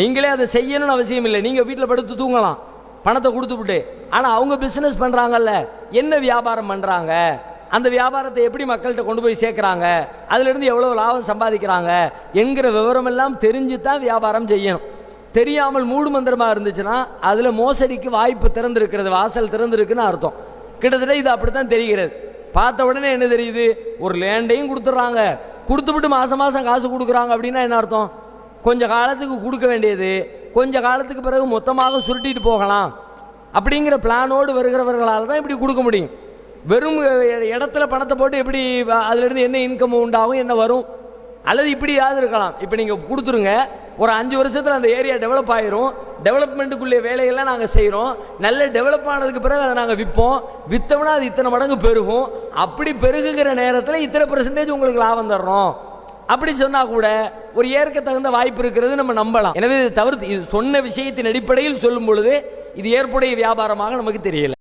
நீங்களே அதை செய்யணும்னு அவசியம் இல்லை. நீங்கள் வீட்டில் படுத்து தூங்கலாம். பணத்தை கொடுத்துவிட்டு ஆனால் அவங்க பிஸ்னஸ் பண்ணுறாங்கல்ல என்ன வியாபாரம் பண்ணுறாங்க அந்த வியாபாரத்தை எப்படி மக்கள்கிட்ட கொண்டு போய் சேர்க்குறாங்க? அதுலேருந்து எவ்வளோ லாபம் சம்பாதிக்கிறாங்க? என்கிற விவரமெல்லாம் தெரிஞ்சு தான் வியாபாரம் செய்யணும். தெரியாமல் மூடு மந்திரமாக இருந்துச்சுன்னா அதில் மோசடிக்கு வாய்ப்பு திறந்துருக்கிறது வாசல் திறந்துருக்குன்னு அர்த்தம். கிட்டத்தட்ட இது அப்படி தான் தெரிகிறது. பார்த்த உடனே என்ன தெரியுது? ஒரு லேண்டையும் கொடுத்துட்றாங்க. கொடுத்துவிட்டு மாதம் மாதம் காசு கொடுக்குறாங்க அப்படின்னா என்ன அர்த்தம்? கொஞ்ச காலத்துக்கு கொடுக்க வேண்டியது கொஞ்ச காலத்துக்கு பிறகு மொத்தமாக சுருட்டிட்டு போகலாம். அப்படிங்கிற பிளானோடு வருகிறவர்களால் தான் இப்படி கொடுக்க முடியும். வெறும் இடத்துல பணத்தை போட்டு எப்படி அதுலேருந்து என்ன இன்கம் உண்டாகும் என்ன வரும் அல்லது இப்படியாவது இருக்கலாம். இப்போ நீங்கள் கொடுத்துருங்க ஒரு அஞ்சு வருஷத்தில் அந்த ஏரியா டெவலப் ஆயிரும். டெவலப்மெண்ட்டுக்குள்ளே வேலையெல்லாம் நாங்கள் செய்கிறோம் நல்ல டெவலப் ஆனதுக்கு பிறகு அதை நாங்கள் விற்போம் விற்றோம்னா அது இத்தனை மடங்கு பெருகும். அப்படி பெருகுகிற நேரத்தில் இத்தனை பெர்சன்டேஜ் உங்களுக்கு லாபம் தர்றோம். அப்படி சொன்னா கூட ஒரு ஏற்க தகுந்த வாய்ப்பு இருக்கிறது நம்ம நம்பலாம். எனவே தவிர்த்து இது சொன்ன விஷயத்தின் அடிப்படையில் சொல்லும் பொழுது இது ஏற்புடைய வியாபாரமாக நமக்கு தெரியல.